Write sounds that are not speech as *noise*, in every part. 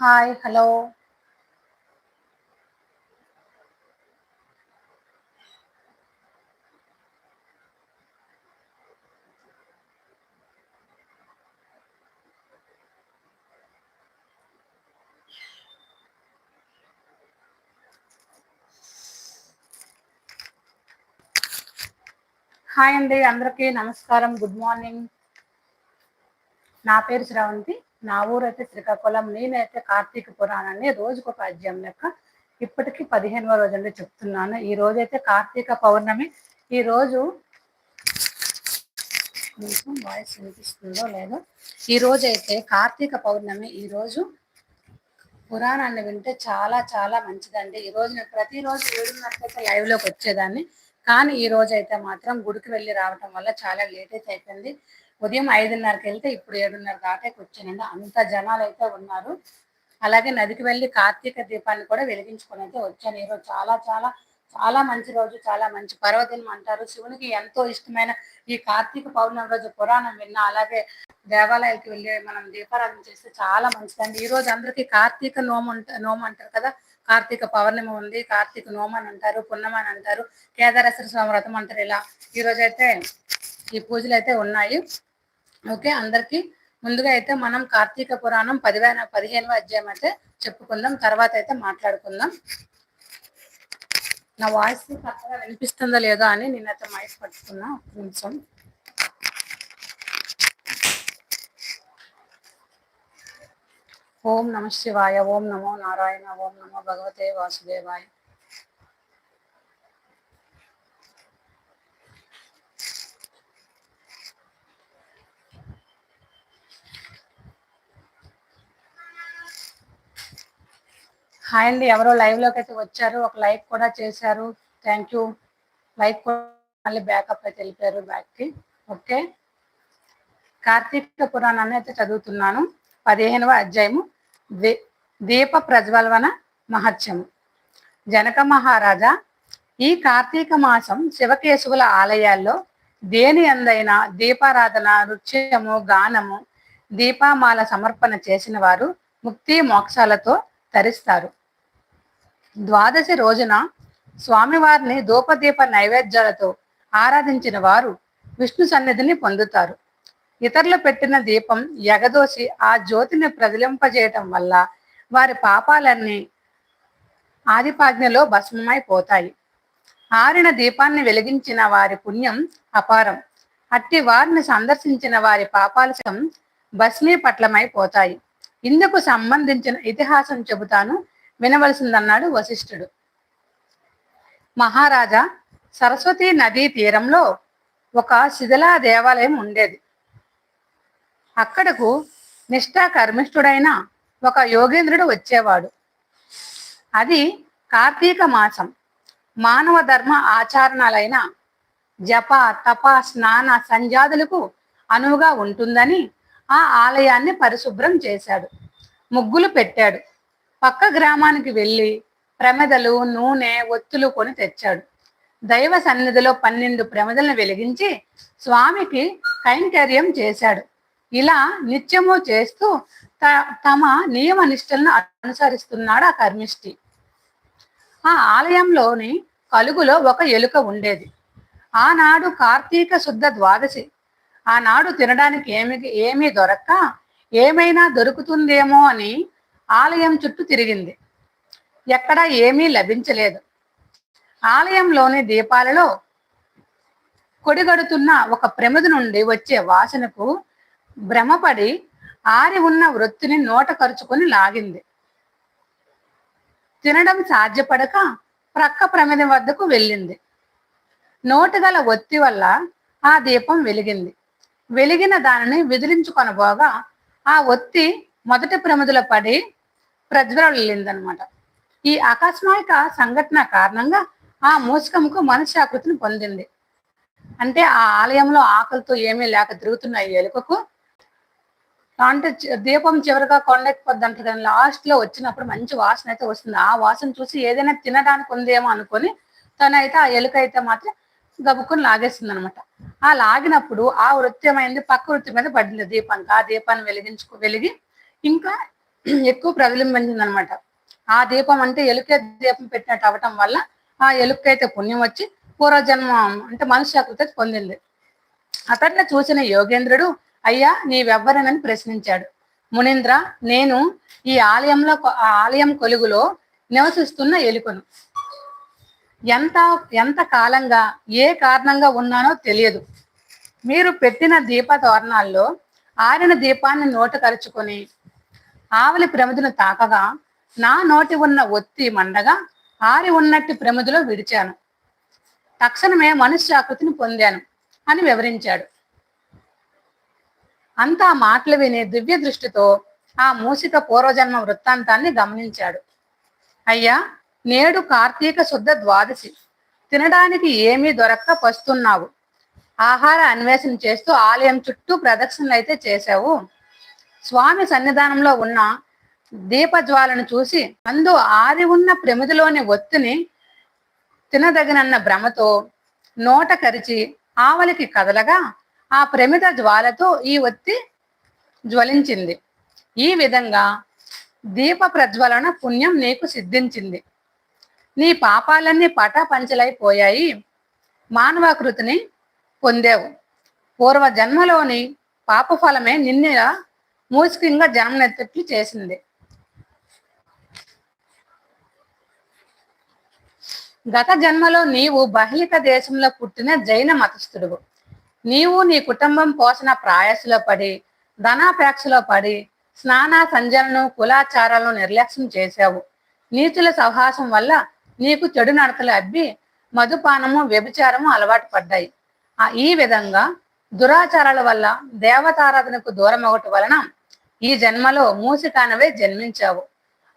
Hi hello. Hi అండి అందరికీ నమస్కారం గుడ్ మార్నింగ్. నా పేరు శ్రవంతి. నా ఊరైతే శ్రీకాకుళం నేనైతే కార్తీక పురాణాన్ని రోజుకు ఒక అధ్యాయం లెక్క ఇప్పటికీ పదిహేనవ రోజు అండి చెప్తున్నాను. ఈ రోజు అయితే కార్తీక పౌర్ణమి. ఈ రోజు మీకు వాయిస్ వినిపిస్తుందో లేదో? ఈ రోజు అయితే కార్తీక పౌర్ణమి. ఈ రోజు పురాణాన్ని వింటే చాలా చాలా మంచిదండి. ఈ రోజు నేను ప్రతిరోజు ఏడున్నరకైతే లైవ్లోకి వచ్చేదాన్ని. కానీ ఈ రోజు అయితే మాత్రం గుడికి వెళ్ళి రావటం వల్ల చాలా లేట్ అయితే అయిపోయింది. ఉదయం ఐదున్నరకి వెళ్తే ఇప్పుడు ఏడున్నర దాటాకి వచ్చానండి. అంత జనాలు అయితే ఉన్నారు. అలాగే నదికి వెళ్ళి కార్తీక దీపాన్ని కూడా వెలిగించుకొని అయితే వచ్చాను. ఈరోజు చాలా చాలా చాలా మంచి రోజు చాలా మంచి పర్వదినం అంటారు. శివునికి ఎంతో ఇష్టమైన ఈ కార్తీక పౌర్ణమి రోజు పురాణం విన్నా అలాగే దేవాలయాలకి వెళ్ళి మనం దీపారాధన చేస్తే చాలా మంచిదండి. ఈ రోజు అందరికీ కార్తీక నోము నోము అంటారు కదా. కార్తీక పౌర్ణమి ఉంది కార్తీక నోమ అని అంటారు పున్నమని అంటారు కేదారేశ్వర స్వామి వ్రతం అంటారు ఇలా. ఈ రోజు అయితే ఈ పూజలు అయితే ఉన్నాయి. ఓకే అందరికి ముందుగా అయితే మనం కార్తీక పురాణం పదివేల పదిహేనవ అధ్యాయం అయితే చెప్పుకుందాం తర్వాత అయితే మాట్లాడుకుందాం. నా వాయిస్ కరెక్ట్గా వినిపిస్తుందో లేదో అని నేనైతే మైక్ పట్టుకున్నా ఒక నిమిషం. ఓం నమ శివాయ ఓం నమో నారాయణ ఓం నమో భగవతే వాసుదేవాయ. హాయ్ అండి. ఎవరో లైవ్లోకి అయితే వచ్చారు. ఒక లైక్ కూడా చేశారు. Thank you. లైక్ మళ్ళీ బ్యాకప్ అయితే వెళ్ళిపోయారు బ్యాక్కి. ఓకే. కార్తీక పురాణాన్ని అయితే చదువుతున్నాను. పదిహేనవ అధ్యాయము. దీ- దీప ప్రజ్వల్వన మహత్యము. జనక మహారాజా ఈ కార్తీక మాసం శివకేశవుల ఆలయాల్లో దేని అందైన దీపారాధన నృత్యము గానము దీపామాల సమర్పణ చేసిన వారు ముక్తి మోక్షాలతో తరిస్తారు. ద్వాదశి రోజున స్వామివారిని ధూపదీప నైవేద్యాలతో ఆరాధించిన వారు విష్ణు సన్నిధిని పొందుతారు. ఇతరులు పెట్టిన దీపం ఎగదోసి ఆ జ్యోతిని ప్రతిలింపజేయటం వల్ల వారి పాపాలన్నీ ఆదిపాజ్ఞలో భస్మమైపోతాయి ఆరిన దీపాన్ని వెలిగించిన వారి పుణ్యం అపారం. అట్టి వారిని సందర్శించిన వారి పాపాలశం భస్మీపట్లమైపోతాయి ఇందుకు సంబంధించిన ఇతిహాసం చెబుతాను. వినవలసిందన్నాడు వశిష్ఠుడు. మహారాజా సరస్వతి నదీ తీరంలో ఒక శిథిలా దేవాలయం ఉండేది. అక్కడకు నిష్ఠాకర్మిష్ఠుడైన ఒక యోగేంద్రుడు వచ్చేవాడు. అది కార్తీక మాసం. మానవ ధర్మ ఆచరణలైన జప తప స్నాన సంజాదులకు అనువుగా ఉంటుందని ఆ ఆలయాన్ని పరిశుభ్రం చేశాడు. ముగ్గులు పెట్టాడు. పక్క గ్రామానికి వెళ్ళి ప్రమిదలు నూనె ఒత్తులు కొని తెచ్చాడు. దైవ సన్నిధిలో పన్నెండు ప్రమిదలను వెలిగించి స్వామికి కైంకర్యం చేశాడు. ఇలా నిత్యము చేస్తూ త- తమ నియమ నిష్టలను అనుసరిస్తున్నాడు ఆ కర్మిష్టి. ఆ ఆలయంలోని కలుగులో ఒక ఎలుక ఉండేది. ఆనాడు కార్తీక శుద్ధ ద్వాదశి. ఆనాడు తినడానికి ఏమి ఏమీ దొరక్క ఏమైనా దొరుకుతుందేమో అని ఆలయం చుట్టూ తిరిగింది. ఎక్కడా ఏమీ లభించలేదు. ఆలయంలోని దీపాలలో కొడిగడుతున్న ఒక ప్రమిద నుండి వచ్చే వాసనకు భ్రమపడి ఆరి ఉన్న వృత్తిని నోట కరుచుకొని లాగింది. తినడం సాధ్యపడక ప్రక్క ప్రమిద వద్దకు వెళ్ళింది. నోటుగల ఒత్తి వల్ల ఆ దీపం వెలిగింది. వెలిగిన దానిని విదిలించుకొనబోగా ఆ ఒత్తి మొదటి ప్రమిదలో పడి ప్రజ్వరలిందనమాట ఈ అకస్మాత్క సంఘటన కారణంగా ఆ మూషకముకు మనశ్శాకృతిని పొందింది. అంటే ఆ ఆలయంలో ఆకలితో ఏమీ లేక తిరుగుతున్న ఎలుకకు అంటే దీపం చివరిగా కొండెక్కిపోద్ది అంటారు కానీ లాస్ట్లో వచ్చినప్పుడు మంచి వాసన అయితే వస్తుంది. ఆ వాసన చూసి ఏదైనా తినడానికి ఉందేమో అనుకొని తనైతే ఆ ఎలుక అయితే మాత్రం గబుక్కుని లాగేస్తుంది అనమాట ఆ లాగినప్పుడు ఆ వృత్యమైంది పక్క వృత్తి మీద పడింది దీపానికి. ఆ దీపాన్ని వెలిగించుకు వెలిగి ఇంకా *clears throat* ఎక్కువ ప్రతిబింబించింది అనమాట ఆ దీపం అంటే ఎలుక దీపం పెట్టినట్టు అవ్వటం వల్ల ఆ ఎలుకైతే పుణ్యం వచ్చి పూర్వజన్మ అంటే మనుష్యాకృతి పొందింది. అతన్ని చూసిన యోగేంద్రుడు అయ్యా నీవెవ్వరనని ప్రశ్నించాడు. మునీంద్ర నేను ఈ ఆలయంలో ఆలయం కొలుగులో నివసిస్తున్న ఎలుకను. ఎంత ఎంత కాలంగా ఏ కారణంగా ఉన్నానో తెలియదు. మీరు పెట్టిన దీప తోరణాల్లో ఆరిన దీపాన్ని నోట కరుచుకొని ఆవలి ప్రమిదను తాకగా నా నోటి ఉన్న ఒత్తి మండగా ఆరి ఉన్నట్టు ప్రమిదలో విడిచాను. తక్షణమే మనుష్యాకృతిని పొందాను అని వివరించాడు. అంతా మాటలు విని దివ్య దృష్టితో ఆ మూసిక పూర్వజన్మ వృత్తాంతాన్ని గమనించాడు. అయ్యా నేడు కార్తీక శుద్ధ ద్వాదశి. తినడానికి ఏమీ దొరక్క పస్తున్నావు. ఆహార అన్వేషణ చేస్తూ ఆలయం చుట్టూ ప్రదక్షిణలు అయితే చేశావు. స్వామి సన్నిధానంలో ఉన్న దీపజ్వాలను చూసి అందు ఆరి ఉన్న ప్రమిదిలోని ఒత్తిని తినదగినన్న భ్రమతో నోట కరిచి ఆవలికి కదలగా ఆ ప్రమిద జ్వాలతో ఈ ఒత్తి జ్వలించింది. ఈ విధంగా దీప ప్రజ్వలన పుణ్యం నీకు సిద్ధించింది. నీ పాపాలన్నీ పటాపంచలైపోయాయి. మానవాకృతిని పొందావు. పూర్వ జన్మలోని పాప ఫలమే నిన్న మూసికంగా జామనెత్తట్లు చేసింది. గత జన్మలో నీవు బహిళిక దేశంలో పుట్టిన జైన మతస్థుడువు. నీవు నీ కుటుంబం పోషణ ప్రాయస్సులో పడి ధనాపేక్షలో పడి స్నాన సంజలను కులాచారాలను నిర్లక్ష్యం చేశావు. నీచుల సహవాసం వల్ల నీకు చెడు నడతలు అబ్బి మధుపానము వ్యభిచారము అలవాటు పడ్డాయి. ఈ విధంగా దురాచారాల వల్ల దేవతారాధనకు దూరం ఒకటి వలన ఈ జన్మలో మూసికానవే జన్మించావు.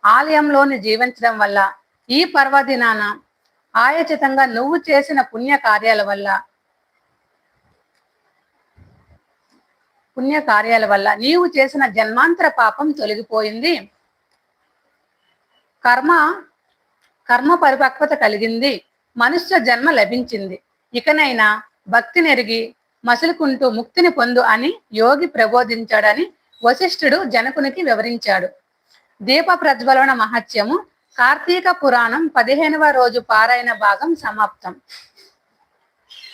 ఆలయంలోని జీవించడం వల్ల ఈ పర్వదినాన ఆయచితంగా నువ్వు చేసిన పుణ్య కార్యాల వల్ల పుణ్య కార్యాల వల్ల నీవు చేసిన జన్మాంతర పాపం తొలగిపోయింది. కర్మ కర్మ పరిపక్వత కలిగింది. మనుష్య జన్మ లభించింది. ఇకనైనా భక్తి నెరిగి మసులుకుంటూ ముక్తిని పొందు అని యోగి ప్రబోధించాడని వశిష్ఠుడు జనకునికి వివరించాడు. దీప ప్రజ్వలన మహత్యము. కార్తీక పురాణం పదిహేనవ రోజు పారాయణ భాగం సమాప్తం.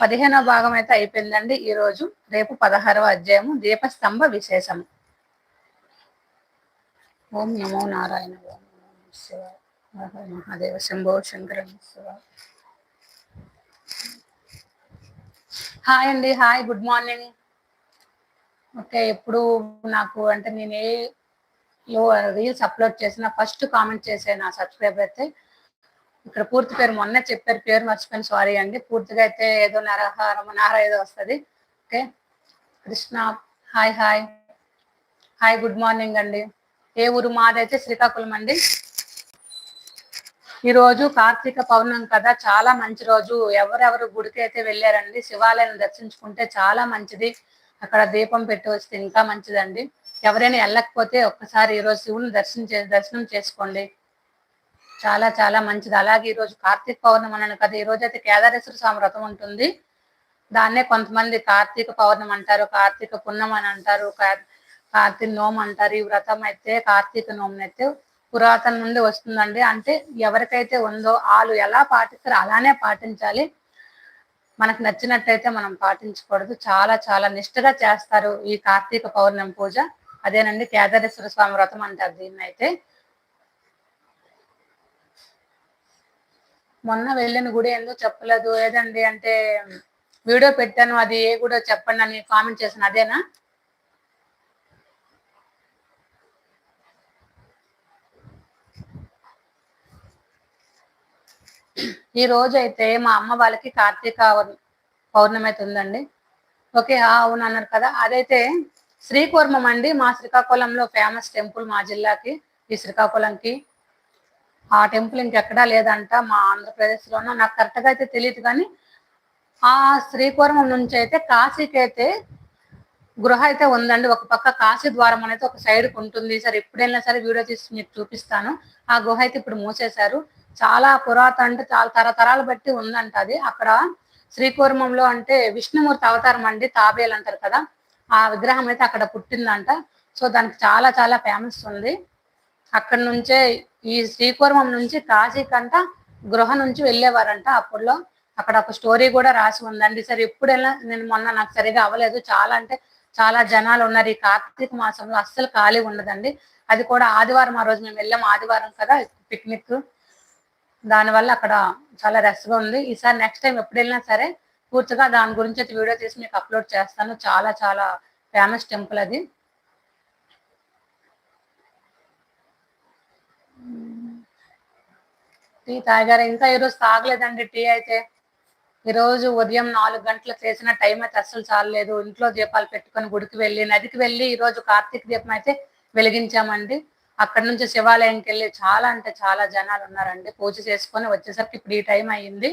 పదిహేనవ భాగం అయితే అయిపోయిందండి. ఈ రోజు రేపు పదహారవ అధ్యాయము దీపస్తంభ విశేషము. ఓం నమో నారాయణ ఓం మహాదేవ శంభో శంకర శివ హాయ్ అండి. హాయ్. Good morning. ఓకే ఎప్పుడు నాకు అంటే నేను ఏ రీల్స్ అప్లోడ్ చేసిన ఫస్ట్ కామెంట్ చేసే నా సబ్స్క్రైబర్ అయితే ఇక్కడ పూర్తి పేరు మొన్న చెప్పారు పేరు మర్చిపోయిన సారీ అండి. పూర్తిగా అయితే ఏదో నరహారం నార ఏదో వస్తుంది. Okay Krishna hi hi. Hi good morning అండి. ఏ ఊరు? మాదైతే శ్రీకాకుళం అండి. ఈ రోజు కార్తీక పౌర్ణం కదా చాలా మంచి రోజు. ఎవరెవరు గుడికి అయితే వెళ్ళారండి శివాలయం దర్శించుకుంటే చాలా మంచిది. అక్కడ దీపం పెట్టి వస్తే ఇంకా మంచిదండి. ఎవరైనా వెళ్ళకపోతే ఒక్కసారి ఈరోజు శివుని దర్శనం చే దర్శనం చేసుకోండి. చాలా చాలా మంచిది. అలాగే ఈరోజు కార్తీక పౌర్ణమి అన్నాను కదా ఈ రోజు అయితే కేదారేశ్వర స్వామి వ్రతం ఉంటుంది. దాన్నే కొంతమంది కార్తీక పౌర్ణమి అంటారు కార్తీక పుణ్యం అని అంటారు కార్తీక నోము అంటారు. ఈ వ్రతం అయితే కార్తీక నోమం అయితే పురాతన నుండి వస్తుందండి. అంటే ఎవరికైతే ఉందో వాళ్ళు ఎలా పాటిస్తారో అలానే పాటించాలి. మనకు నచ్చినట్టయితే మనం పాటించకూడదు. చాలా చాలా నిష్ఠగా చేస్తారు ఈ కార్తీక పౌర్ణమి పూజ. అదేనండి కేదారేశ్వర స్వామి వ్రతం అంటారు దీన్ని అయితే. మొన్న వెళ్ళిన గుడి ఎందుకు చెప్పలేదు. ఏదండి అంటే వీడియో పెట్టాను అది ఏ గుడో చెప్పండి అని కామెంట్ చేసిన అదేనా? ఈ రోజు అయితే మా అమ్మ వాళ్ళకి కార్తీక పౌర్ణమి అయితే ఉందండి. ఓకే అవును అన్నారు కదా. అదైతే శ్రీకూర్మం అండి. మా శ్రీకాకుళంలో ఫేమస్ టెంపుల్ మా జిల్లాకి ఈ శ్రీకాకుళంకి. ఆ టెంపుల్ ఇంకెక్కడా లేదంట మా ఆంధ్రప్రదేశ్లోనూ. నాకు కరెక్ట్గా అయితే తెలియదు కానీ ఆ శ్రీకూర్మం నుంచి అయితే కాశీకి అయితే గృహ అయితే ఉందండి. ఒక పక్క కాశీ ద్వారం అనేది ఒక సైడ్ ఉంటుంది. సార్ ఎప్పుడైనా సరే వీడియో తీసి మీకు చూపిస్తాను. ఆ గుహ అయితే ఇప్పుడు మూసేశారు. చాలా పురాతన అంటే చాలా తరతరాలు బట్టి ఉందంట అది. అక్కడ శ్రీకూర్మంలో అంటే విష్ణుమూర్తి అవతారం అండి తాబేలు అంటారు కదా. ఆ విగ్రహం అయితే అక్కడ పుట్టిందంట. సో దానికి చాలా చాలా ఫేమస్ ఉంది. అక్కడ నుంచే ఈ శ్రీకూర్మం నుంచి కాశీకంట గృహ నుంచి వెళ్ళేవారంట అప్పుడులో అక్కడ ఒక స్టోరీ కూడా రాసి ఉందండి. సరే ఎప్పుడైనా నేను మొన్న నాకు సరిగా అవ్వలేదు. చాలా అంటే చాలా జనాలు ఉన్నారు. ఈ కార్తీక మాసంలో అస్సలు ఖాళీ ఉండదండి. అది కూడా ఆదివారం ఆ రోజు మేము వెళ్ళాం. ఆదివారం కదా పిక్నిక్. దానివల్ల అక్కడ చాలా రష్గా ఉంది. ఈసారి నెక్స్ట్ టైం ఎప్పుడు వెళ్ళినా సరే పూర్తిగా దాని గురించి అయితే వీడియో తీసి మీకు అప్లోడ్ చేస్తాను. చాలా చాలా ఫేమస్ టెంపుల్ అది. టీ తాగారా? ఇంకా ఈరోజు తాగలేదండి. టీ అయితే ఈరోజు ఉదయం నాలుగు గంటలకు చేసిన టైం అయితే అస్సలు చాలలేదు. ఇంట్లో దీపాలు పెట్టుకొని గుడికి వెళ్ళి నదికి వెళ్ళి ఈరోజు కార్తీక దీపం అయితే వెలిగించామండి. అక్కడ నుంచి శివాలయంకి వెళ్ళి చాలా అంటే చాలా జనాలు ఉన్నారండి. పూజ చేసుకొని వచ్చేసరికి ఇప్పుడు ఈ టైం అయ్యింది.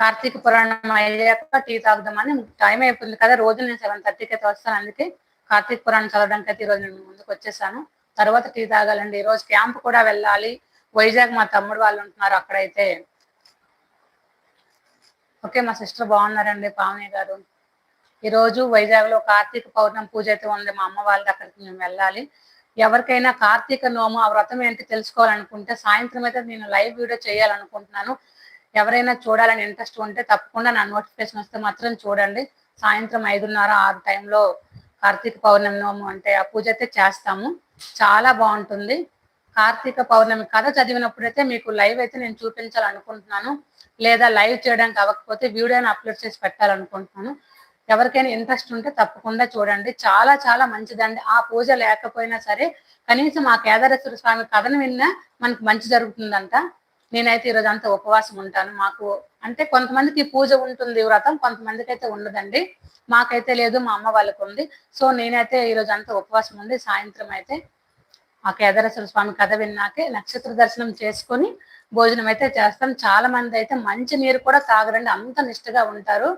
కార్తీక పురాణం అయ్యాక టీ తాగుదామని టైం అయిపోయింది కదా. రోజు నేను సెవెన్ థర్టీకి అయితే వస్తాను. అందుకే కార్తీక పురాణం చదవడానికి అయితే ఈరోజు నేను ముందుకు వచ్చేసాను. తర్వాత టీ తాగాలండి. ఈరోజు క్యాంప్ కూడా వెళ్ళాలి. వైజాగ్ మా తమ్ముడు వాళ్ళు ఉంటున్నారు అక్కడైతే. ఓకే మా సిస్టర్ బాగున్నారండి పావని గారు. ఈరోజు వైజాగ్లో కార్తీక పౌర్ణమి పూజ అయితే ఉంది మా అమ్మ వాళ్ళ అక్కడికి మేము వెళ్ళాలి. ఎవరికైనా కార్తీక నోము ఆ వ్రతం ఏంటి తెలుసుకోవాలనుకుంటే సాయంత్రం అయితే నేను లైవ్ వీడియో చేయాలనుకుంటున్నాను. ఎవరైనా చూడాలని ఇంట్రెస్ట్ ఉంటే తప్పకుండా నా నోటిఫికేషన్ వస్తే మాత్రం చూడండి. సాయంత్రం ఐదున్నర ఆరు టైంలో కార్తీక పౌర్ణమి నోము అంటే ఆ పూజ అయితే చేస్తాము. చాలా బాగుంటుంది. కార్తీక పౌర్ణమి కథ చదివినప్పుడు అయితే మీకు లైవ్ అయితే నేను చూపించాలనుకుంటున్నాను. లేదా లైవ్ చేయడానికి అవ్వకపోతే వీడియోని అప్లోడ్ చేసి పెట్టాలనుకుంటున్నాను. ఎవరికైనా ఇంట్రెస్ట్ ఉంటే తప్పకుండా చూడండి. చాలా చాలా మంచిదండి. ఆ పూజ లేకపోయినా సరే కనీసం ఆ కేదారేశ్వర స్వామి కథను విన్నా మనకు మంచి జరుగుతుందంట. నేనైతే ఈరోజు అంతా ఉపవాసం ఉంటాను. మాకు అంటే కొంతమందికి పూజ ఉంటుంది వ్రతం కొంతమందికి అయితే ఉండదండి. మాకైతే లేదు మా అమ్మ వాళ్ళకు ఉంది. సో నేనైతే ఈరోజు అంతా ఉపవాసం ఉంది సాయంత్రం అయితే ఆ కేదారేశ్వర స్వామి కథ విన్నాకే నక్షత్ర దర్శనం చేసుకొని భోజనం అయితే చేస్తాం. చాలా మంది అయితే మంచి నీరు కూడా తాగరండి. అంత నిష్ఠగా ఉంటారు.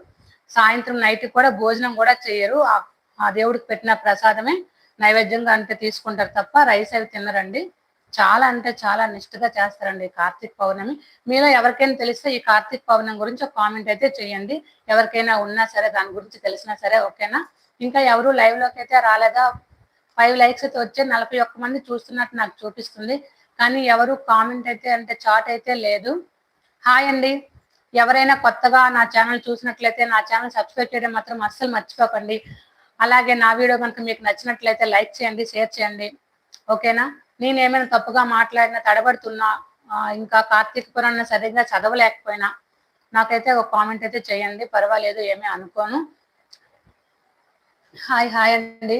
సాయంత్రం నైట్ కూడా భోజనం కూడా చేయరు. ఆ దేవుడికి పెట్టిన ప్రసాదమే నైవేద్యంగా అంటే తీసుకుంటారు తప్ప రైస్ అవి తినరండి. చాలా అంటే చాలా నిష్ఠగా చేస్తారండి కార్తీక పౌర్ణమి. మీలో ఎవరికైనా తెలిస్తే ఈ కార్తీక పౌర్ణమి గురించి ఒక కామెంట్ అయితే చేయండి. ఎవరికైనా ఉన్నా సరే దాని గురించి తెలిసినా సరే ఓకేనా? ఇంకా ఎవరు లైవ్లోకి అయితే రాలేదా? ఫైవ్ లైక్స్ అయితే వచ్చే నలభై ఒక్క మంది చూస్తున్నట్టు నాకు చూపిస్తుంది. కానీ ఎవరు కామెంట్ అయితే అంటే చాట్ అయితే లేదు. హాయ్ అండి. ఎవరైనా కొత్తగా నా ఛానల్ చూసినట్లయితే నా ఛానల్ సబ్స్క్రైబ్ చేయడం మాత్రం అస్సలు మర్చిపోకండి. అలాగే నా వీడియో కనుక మీకు నచ్చినట్లయితే లైక్ చేయండి షేర్ చేయండి. ఓకేనా నేను ఏమైనా తప్పుగా మాట్లాడినా తడబడుతున్నా ఇంకా కార్తీక పురాణ సరిగ్గా చదవలేకపోయినా నాకైతే ఒక కామెంట్ అయితే చేయండి. పర్వాలేదు ఏమీ అనుకోను. హాయ్ హాయ్ అండి.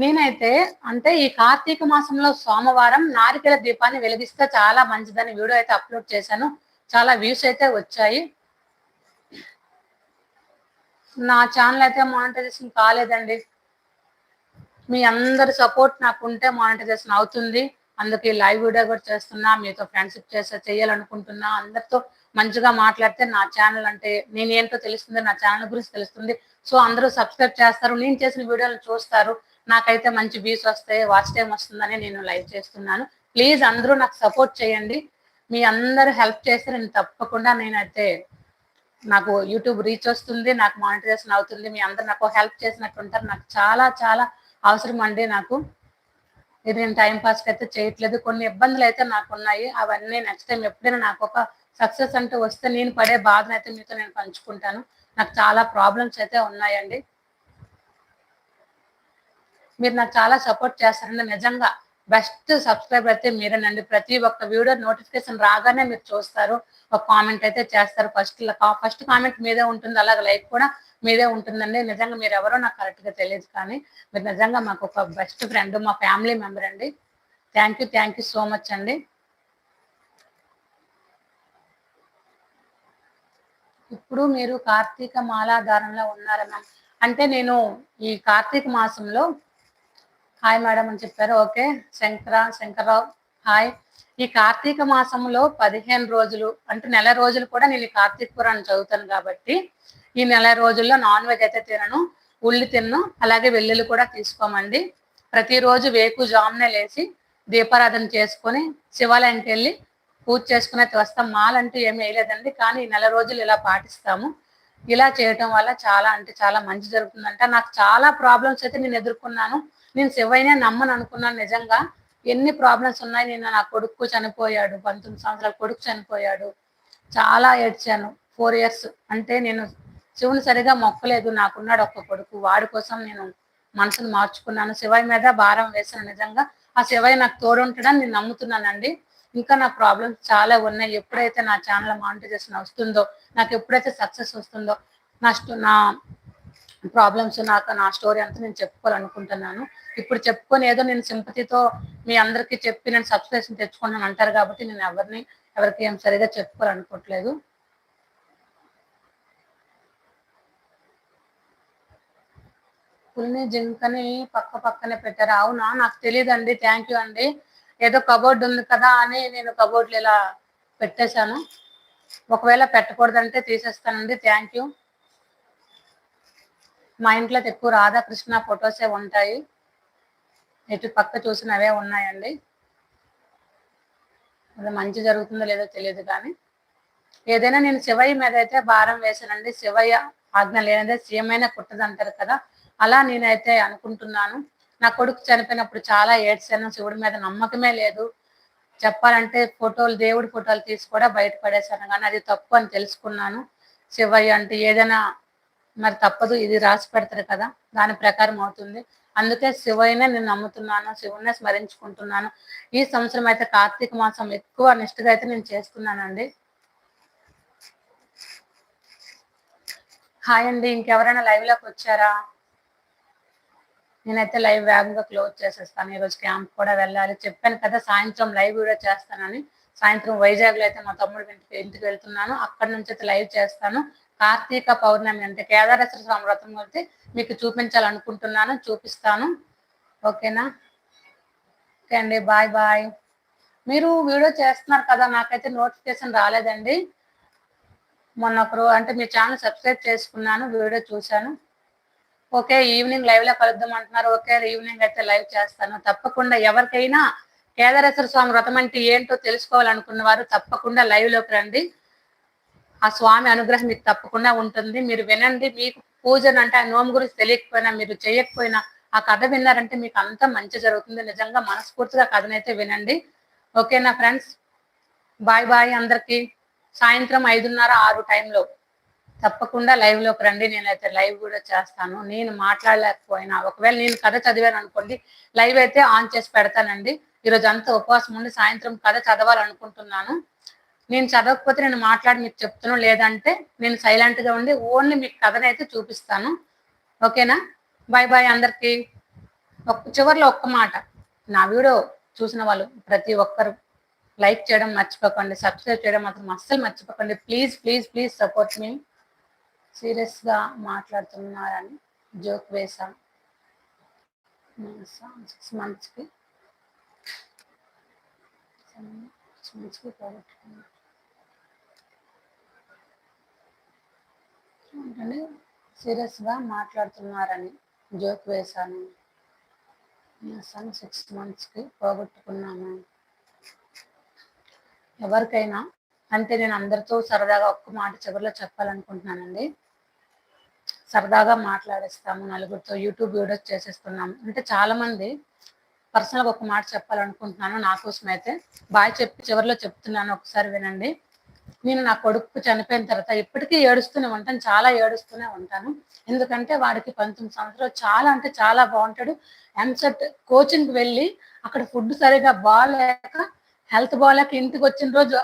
నేనైతే అంటే ఈ కార్తీక మాసంలో సోమవారం నారికెల దీపాన్ని వెలిగిస్తే చాలా మంచిదని వీడియో అయితే అప్లోడ్ చేశాను. చాలా వ్యూస్ అయితే వచ్చాయి. నా ఛానల్ అయితే మానిటైజేషన్ కాలేదండి. మీ అందరి సపోర్ట్ నాకు ఉంటే మానిటైజేషన్ అవుతుంది. అందుకే లైవ్ వీడియో కూడా చేస్తున్నా మీతో ఫ్రెండ్షిప్ చేస్తే చేయాలనుకుంటున్నా అందరితో మంచిగా మాట్లాడితే నా ఛానల్ అంటే నేను ఏంటో తెలుస్తుంది నా ఛానల్ గురించి తెలుస్తుంది. సో అందరూ సబ్స్క్రైబ్ చేస్తారు. నేను చేసిన వీడియోలు చూస్తారు. నాకైతే మంచి వ్యూస్ వస్తాయి వాచ్ టైం వస్తుందని నేను లైవ్ చేస్తున్నాను. ప్లీజ్ అందరూ నాకు సపోర్ట్ చేయండి. మీ అందరూ హెల్ప్ చేస్తే నేను తప్పకుండా నేనైతే నాకు యూట్యూబ్ రీచ్ వస్తుంది నాకు మానిటైజేషన్ అవుతుంది. మీ అందరు నాకు హెల్ప్ చేసినట్టు ఉంటారు. నాకు చాలా చాలా అవసరం అండి నాకు. ఇది నేను టైం పాస్కి అయితే చేయట్లేదు. కొన్ని ఇబ్బందులు అయితే నాకు ఉన్నాయి. అవన్నీ నెక్స్ట్ టైం ఎప్పుడైనా నాకు ఒక సక్సెస్ అంటూ వస్తే నేను పడే బాధను అయితే మీతో నేను పంచుకుంటాను. నాకు చాలా ప్రాబ్లమ్స్ అయితే ఉన్నాయండి. మీరు నాకు చాలా సపోర్ట్ చేస్తారండి. నిజంగా బెస్ట్ సబ్స్క్రైబర్ అయితే మీరేనండి. ప్రతి ఒక్క వీడియో నోటిఫికేషన్ రాగానే మీరు చూస్తారు. ఒక కామెంట్ అయితే చేస్తారు. ఫస్ట్ ఫస్ట్ కామెంట్ మీదే ఉంటుంది. అలాగే లైక్ కూడా మీదే ఉంటుందండి. నిజంగా మీరు ఎవరో నాకు కరెక్ట్గా తెలియదు కానీ మీరు నిజంగా మాకు ఒక బెస్ట్ ఫ్రెండ్ మా ఫ్యామిలీ మెంబర్ అండి. Thank you thank you so much అండి. ఇప్పుడు మీరు కార్తీక మాలాధారంలో ఉన్నారా మ్యామ్? అంటే నేను ఈ కార్తీక మాసంలో హాయ్ మేడం అని చెప్పారు. ఓకే శంకర శంకర్రావు హాయ్ ఈ కార్తీక మాసంలో పదిహేను రోజులు అంటే నెల రోజులు కూడా నేను ఈ కార్తీక పురాణం చదువుతాను కాబట్టి ఈ నెల రోజుల్లో నాన్ వెజ్ అయితే తినను ఉల్లి తిన్ను అలాగే వెల్లుల్లి కూడా తీసుకోమండి. ప్రతిరోజు వేకు జామునే లేచి దీపారాధన చేసుకొని శివాలయంకి వెళ్ళి పూజ చేసుకునే వస్తాం మాలంటూ ఏమి వేయలేదండి. కానీ ఈ నెల రోజులు ఇలా పాటిస్తాము. ఇలా చేయటం వల్ల చాలా అంటే చాలా మంచి జరుగుతుందంట. నాకు చాలా ప్రాబ్లమ్స్ అయితే నేను ఎదుర్కొన్నాను. నేను శివయ్యనే నమ్మను అనుకున్నాను నిజంగా. ఎన్ని ప్రాబ్లమ్స్ ఉన్నాయి? నిన్న నా కొడుకు చనిపోయాడు. పంతొమ్మిది సంవత్సరాల కొడుకు చనిపోయాడు. చాలా ఏడ్చాను. ఫోర్ ఇయర్స్ అంటే నేను శివుని సరిగా మొక్కలేదు. నాకున్నాడు ఒక్క కొడుకు. వాడి కోసం నేను మనసును మార్చుకున్నాను. శివయ్య మీద భారం వేసిన నిజంగా. ఆ శివయ్య నాకు తోడుంటాడని నేను నమ్ముతున్నానండి. ఇంకా నా ప్రాబ్లమ్స్ చాలా ఉన్నాయి. ఎప్పుడైతే నా ఛానల్ మానిటైజేషన్ వస్తుందో నాకు ఎప్పుడైతే సక్సెస్ వస్తుందో నా నా ప్రాబ్లమ్స్ నాకు నా స్టోరీ అంతా నేను చెప్పుకోవాలనుకుంటున్నాను. ఇప్పుడు చెప్పుకొని ఏదో నేను సింపతితో మీ అందరికీ చెప్పి నేను సబ్స్క్రిప్షన్ తెచ్చుకున్నాను అంటారు కాబట్టి నేను ఎవరిని ఎవరికి ఏం సరిగా చెప్పుకోవాలనుకోవట్లేదు. పులిని జింకని పక్క పక్కనే పెట్టారు. అవునా? నాకు తెలియదండి. థ్యాంక్ యూ అండి. ఏదో కబోర్డ్ ఉంది కదా అని నేను కబోర్డ్లు ఇలా పెట్టేశాను. ఒకవేళ పెట్టకూడదంటే తీసేస్తానండి. థ్యాంక్ యూ మా ఇంట్లో ఎక్కువ రాధాకృష్ణ ఫొటోసే ఉంటాయి. ఎటు పక్క చూసినవే ఉన్నాయండి. అది మంచి జరుగుతుందో లేదో తెలియదు కానీ. ఏదైనా నేను శివయ్య మీద అయితే భారం వేశానండి. శివయ్య ఆజ్ఞ లేనిదే సీఎమైన కుట్టదంటారు కదా. అలా నేనైతే అనుకుంటున్నాను. నా కొడుకు చనిపోయినప్పుడు చాలా ఏడ్చాను శివుడి మీద నమ్మకమే లేదు. చెప్పాలంటే ఫోటోలు దేవుడి ఫోటోలు తీసి కూడా బయటపడేశాను కానీ అది తప్పు అని తెలుసుకున్నాను. శివయ్య అంటే ఏదైనా మరి తప్పదు ఇది రాసి పెడతారు కదా దాని ప్రకారం అవుతుంది. అందుకే శివయ్యనే నేను నమ్ముతున్నాను శివునే స్మరించుకుంటున్నాను. ఈ సంవత్సరం అయితే కార్తీక మాసం ఎక్కువ నిష్ఠగా అయితే నేను చేసుకున్నానండి. హాయ్ అండి ఇంకెవరైనా లైవ్లోకి వచ్చారా? నేనైతే లైవ్ వేగంగా క్లోజ్ చేసేస్తాను. ఈరోజు క్యాంప్ కూడా వెళ్ళాలి. చెప్పాను కదా సాయంత్రం లైవ్ కూడా చేస్తానని. సాయంత్రం వైజాగ్లో అయితే మా తమ్ముడు ఇంటికి ఇంటికి వెళ్తున్నాను. అక్కడ నుంచి అయితే లైవ్ చేస్తాను. కార్తీక పౌర్ణమి అంటే కేదారేశ్వర స్వామి వ్రతం అయితే మీకు చూపించాలనుకుంటున్నాను. చూపిస్తాను. ఓకేనా? ఓకే అండి. బాయ్ బాయ్ మీరు వీడియో చేస్తున్నారు కదా నాకైతే నోటిఫికేషన్ రాలేదండి. మొన్న ఒకరు అంటే మీ ఛానల్ సబ్స్క్రైబ్ చేసుకున్నాను వీడియో చూశాను. ఓకే ఈవినింగ్ లైవ్లో కలుద్దాం అంటున్నారు. ఓకే ఈవినింగ్ అయితే లైవ్ చేస్తాను. తప్పకుండా ఎవరికైనా కేదారేశ్వర స్వామి వ్రతం అంటే ఏంటో తెలుసుకోవాలనుకున్న వారు తప్పకుండా లైవ్లోకి రండి. ఆ స్వామి అనుగ్రహం మీకు తప్పకుండా ఉంటుంది. మీరు వినండి. మీకు పూజను అంటే ఆ నోము గురించి తెలియకపోయినా మీరు చేయకపోయినా ఆ కథ విన్నారంటే మీకు అంత మంచి జరుగుతుంది. నిజంగా మనస్ఫూర్తిగా కథనైతే వినండి. ఓకేనా ఫ్రెండ్స్? బాయ్ బాయ్ అందరికీ. సాయంత్రం ఐదున్నర ఆరు టైంలో. తప్పకుండా లైవ్లోకి రండి. నేనైతే లైవ్ కూడా చేస్తాను. నేను మాట్లాడలేకపోయినా. ఒకవేళ నేను కథ చదివాను అనుకోండి లైవ్ అయితే ఆన్ చేసి పెడతానండి. ఈరోజు అంతా ఉపవాసం ఉండి సాయంత్రం కథ చదవాలనుకుంటున్నాను. నేను చదవకపోతే నేను మాట్లాడి మీకు చెప్తాను లేదంటే నేను సైలెంట్గా ఉండి ఓన్లీ మీకు కథను అయితే చూపిస్తాను. ఓకేనా? బాయ్ బాయ్ అందరికి. ఒక్క చివరిలో ఒక్క మాట. నా వీడియో చూసిన వాళ్ళు ప్రతి ఒక్కరు లైక్ చేయడం మర్చిపోకండి. సబ్స్క్రైబ్ చేయడం మాత్రం అస్సలు మర్చిపోకండి. ప్లీజ్ ప్లీజ్ ప్లీజ్ సపోర్ట్ మీ సీరియస్గా మాట్లాడుతున్నారని జోక్ వేశాం. సిక్స్ మంత్స్కి. సిక్స్ మంత్స్కి పోగొట్టుకున్నాం. అంటే సీరియస్గా మాట్లాడుతున్నారని జోక్ వేశాను. సన్ సిక్స్ మంత్స్కి పోగొట్టుకున్నాను. ఎవరికైనా అంటే నేను అందరితో సరదాగా ఒక్క మాట చివరిలో చెప్పాలనుకుంటున్నానండి. సరదాగా మాట్లాడేస్తాము నలుగురితో యూట్యూబ్ వీడియోస్ చేసేస్తున్నాము. అంటే చాలామంది పర్సనల్గా ఒక మాట చెప్పాలనుకుంటున్నాను నా కోసం అయితే బాయ్ చెప్పి చివరిలో చెప్తున్నాను ఒకసారి వినండి. నేను నా కొడుకు చనిపోయిన తర్వాత ఇప్పటికీ ఏడుస్తూనే ఉంటాను చాలా ఏడుస్తూనే ఉంటాను. ఎందుకంటే వాడికి పంతొమ్మిది సంవత్సరాలు చాలా అంటే చాలా బాగుంటాడు. ఎంసెట్ కోచింగ్కి వెళ్ళి అక్కడ ఫుడ్ సరిగా బాగాలేక హెల్త్ బాగాలేక ఇంటికి వచ్చిన రోజు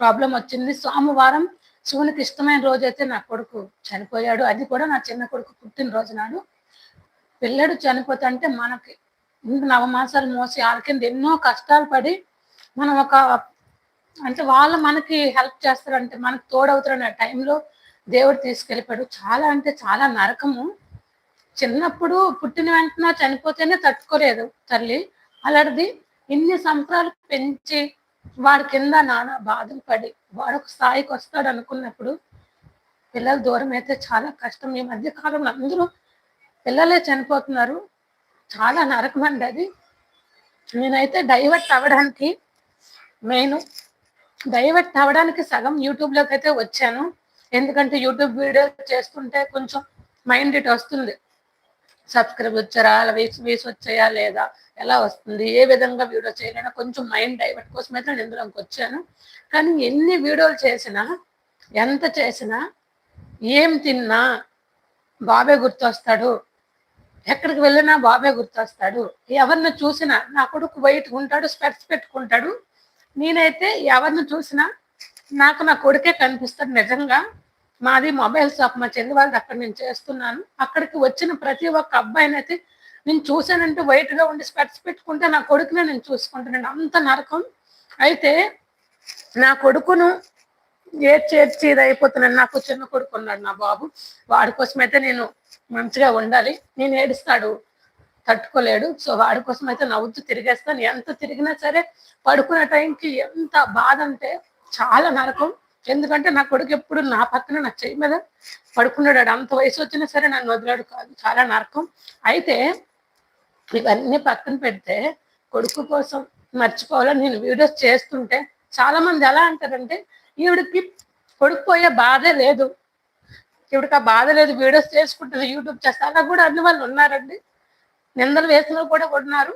ప్రాబ్లం వచ్చింది. సోమవారం శివునికి ఇష్టమైన రోజు అయితే నా కొడుకు చనిపోయాడు. అది కూడా నా చిన్న కొడుకు పుట్టినరోజు నాడు. పిల్లడు చనిపోతుంటే మనకి నవమాసాలు మోసి ఆడ కింద ఎన్నో కష్టాలు పడి మనం ఒక అంటే వాళ్ళు మనకి హెల్ప్ చేస్తారంటే మనకు తోడవుతారన్న టైంలో దేవుడు తీసుకెళ్ళిపోయాడు. చాలా అంటే చాలా నరకము. చిన్నప్పుడు పుట్టిన వెంటనే చనిపోతేనే తట్టుకోలేదు తల్లి. అలాంటిది ఇన్ని సంవత్సరాలు పెంచి వాడి కింద నాన్న బాధలు పడి వాడు ఒక స్థాయికి వస్తాడు అనుకున్నప్పుడు పిల్లలు దూరం అయితే చాలా కష్టం. ఈ మధ్య కాలంలో అందరూ పిల్లలే చనిపోతున్నారు. చాలా నరకం అండి అది. నేనైతే డైవర్ట్ అవ్వడానికి మెయిన్ డైవర్ట్ అవ్వడానికి సగం యూట్యూబ్లోకి అయితే వచ్చాను. ఎందుకంటే యూట్యూబ్ వీడియో చేస్తుంటే కొంచెం మైండ్ ఇట్ వస్తుంది. సబ్స్క్రైబ్ వచ్చారా? అలా వేసి వేసి వచ్చాయా లేదా? ఎలా వస్తుంది? ఏ విధంగా వీడియో చేయాలన్నా కొంచెం మైండ్ డైవర్ట్ కోసం అయితే నేను ఇందులోకి వచ్చాను. కానీ ఎన్ని వీడియోలు చేసినా ఎంత చేసినా ఏం తిన్నా బాబే గుర్తొస్తాడు. ఎక్కడికి వెళ్ళినా బాబే గుర్తొస్తాడు. ఎవరిని చూసినా నా కొడుకు బయట ఉంటాడు స్పెట్స్ పెట్టుకుంటాడు. నేనైతే ఎవరిని చూసినా నాకు నా కొడుకే కనిపిస్తాడు నిజంగా. మాది మొబైల్ షాప్ మా చెల్లి వాళ్ళది అక్కడ నేను చేస్తున్నాను. అక్కడికి వచ్చిన ప్రతి ఒక్క అబ్బాయినైతే నేను చూశానంటే వైట్గా ఉండి స్పెట్స్ పెట్టుకుంటే నా కొడుకునే నేను చూసుకుంటున్నాను. అంత నరకం. అయితే నా కొడుకును ఏ చేర్చి ఇది అయిపోతున్నాను. నాకు చిన్న కొడుకు ఉన్నాడు నా బాబు. వాడి కోసం అయితే నేను మంచిగా ఉండాలి. నేను ఏడుస్తాడు తట్టుకోలేడు. సో వాడి కోసం అయితే నవ్వుతూ తిరిగేస్తాను. ఎంత తిరిగినా సరే పడుకునే టైంకి ఎంత బాధ అంటే చాలా నరకం. ఎందుకంటే నా కొడుకు ఎప్పుడు నా పక్కన నా చెయ్యి మీద పడుకున్నాడు. అంత వయసు వచ్చినా సరే నన్ను వదిలాడు కాదు. చాలా నరకం. అయితే ఇవన్నీ పక్కన పెడితే కొడుకు కోసం మర్చిపోవాలని నేను వీడియోస్ చేస్తుంటే చాలా మంది ఎలా అంటారంటే ఈవిడికి కొడుకుపోయే బాధే లేదు. ఈవిడికి ఆ బాధ లేదు. వీడియోస్ చేసుకుంటుంది యూట్యూబ్ చేస్తా. అలా కూడా అన్ని వాళ్ళు ఉన్నారండి. నిందలు వేసిన కూడా ఉన్నారు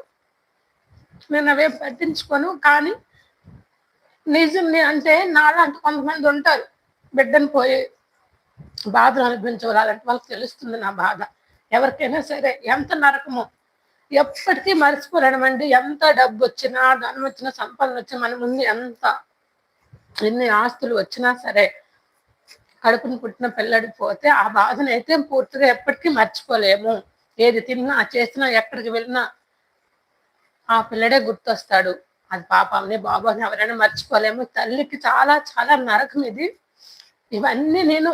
నేను అవే పట్టించుకోను. కానీ నిజం అంటే నాలాంటి కొంతమంది ఉంటారు. బిడ్డను పోయి బాధను అనుభవించే అలాంటి వాళ్ళకి తెలుస్తుంది నా బాధ. ఎవరికైనా సరే ఎంత నరకము ఎప్పటికీ మర్చిపోలేమండి ఎంత డబ్బు వచ్చినా ధనం వచ్చినా సంపాదన వచ్చినా మన ముందు ఎంత ఎన్ని ఆస్తులు వచ్చినా సరే కడుపుని పుట్టిన పిల్లడి పోతే ఆ బాధను అయితే పూర్తిగా ఎప్పటికీ మర్చిపోలేము. ఏది తిన్నా చేసినా ఎక్కడికి వెళ్ళినా ఆ పిల్లడే గుర్తొస్తాడు. అది పాపంని బాబుని ఎవరైనా మర్చిపోలేము. తల్లికి చాలా చాలా నరకం ఇది. ఇవన్నీ నేను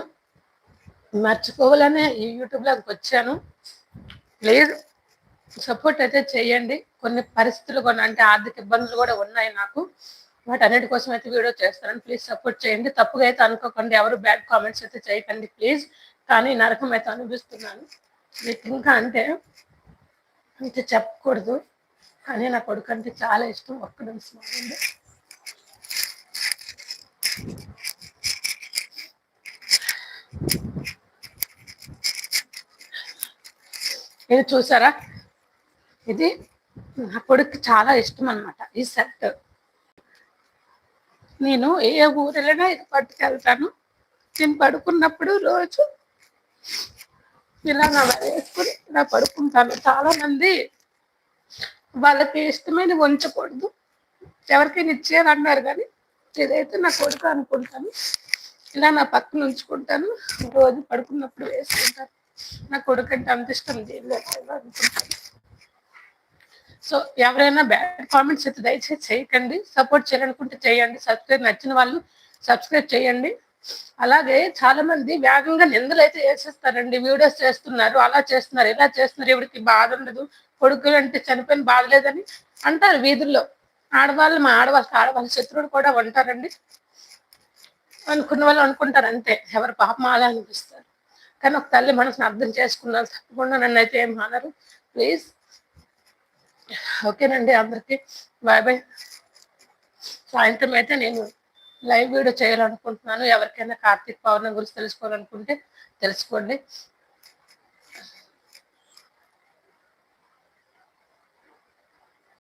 మర్చిపోవాలనే ఈ యూట్యూబ్లోకి వచ్చాను. లేదు సపోర్ట్ అయితే చేయండి. కొన్ని పరిస్థితులు కొన్ని అంటే ఆర్థిక ఇబ్బందులు కూడా ఉన్నాయి నాకు. వాటన్నిటి కోసం అయితే వీడియో చేస్తాను ప్లీజ్ సపోర్ట్ చేయండి. తప్పుగా అయితే అనుకోకండి. ఎవరు బ్యాడ్ కామెంట్స్ అయితే చేయకండి ప్లీజ్. కానీ నరకం అయితే అనిపిస్తున్నాను మీకు ఇంకా అంటే అంటే చెప్పకూడదు. కానీ నా కొడుకు అంటే చాలా ఇష్టం ఒక్క నిమిషం ఆగండి. ఇది చూసారా? ఇది నా కొడుకు చాలా ఇష్టం అనమాట ఈ సెట్. నేను ఏ ఊరిలోనే ఇది పట్టుకెళ్తాను. నేను పడుకున్నప్పుడు రోజు ఇలా నా వేసుకుని ఇలా పడుకుంటాను. చాలా మంది వాళ్ళకి ఇష్టమైన ఉంచకూడదు. ఎవరికైనా ఇచ్చేయాలన్నారు కానీ ఇదైతే నా కొడుకు అనుకుంటాను ఇలా నా పక్కన ఉంచుకుంటాను రోజు పడుకున్నప్పుడు వేసుకుంటాను. నా కొడుకు అంటే అంత ఇష్టం దేని అనుకుంటాను. సో ఎవరైనా బ్యాడ్ కామెంట్స్ అయితే దయచేసి చేయకండి. సపోర్ట్ చేయాలనుకుంటే చేయండి. సబ్స్క్రైబ్ నచ్చిన వాళ్ళు సబ్స్క్రైబ్ చేయండి. అలాగే చాలా మంది వేగంగా నిందలు అయితే వేసేస్తారండి. వీడియోస్ చేస్తున్నారు అలా చేస్తున్నారు ఇలా చేస్తున్నారు. ఎవరికి బాధ ఉండదు. కొడుకులు అంటే చనిపోయిన బాధ లేదని అంటారు వీధుల్లో. ఆడవాళ్ళు మా ఆడవాళ్ళకి ఆడవాళ్ళ శత్రువులు కూడా ఉంటారండి. అనుకున్న వాళ్ళు అనుకుంటారు అంతే. ఎవరు పాపం అలా అనిపిస్తారు. కానీ ఒక తల్లి మనసును అర్థం చేసుకున్నారు తప్పకుండా నన్ను అయితే ఏం అనరు ప్లీజ్. ఓకేనండి అందరికి బాయ్ బాయ్. సాయంత్రం అయితే నేను లైవ్ వీడియో చేయాలనుకుంటున్నాను. ఎవరికైనా కార్తీక్ పౌర్ణమి గురించి తెలుసుకోవాలనుకుంటే తెలుసుకోండి.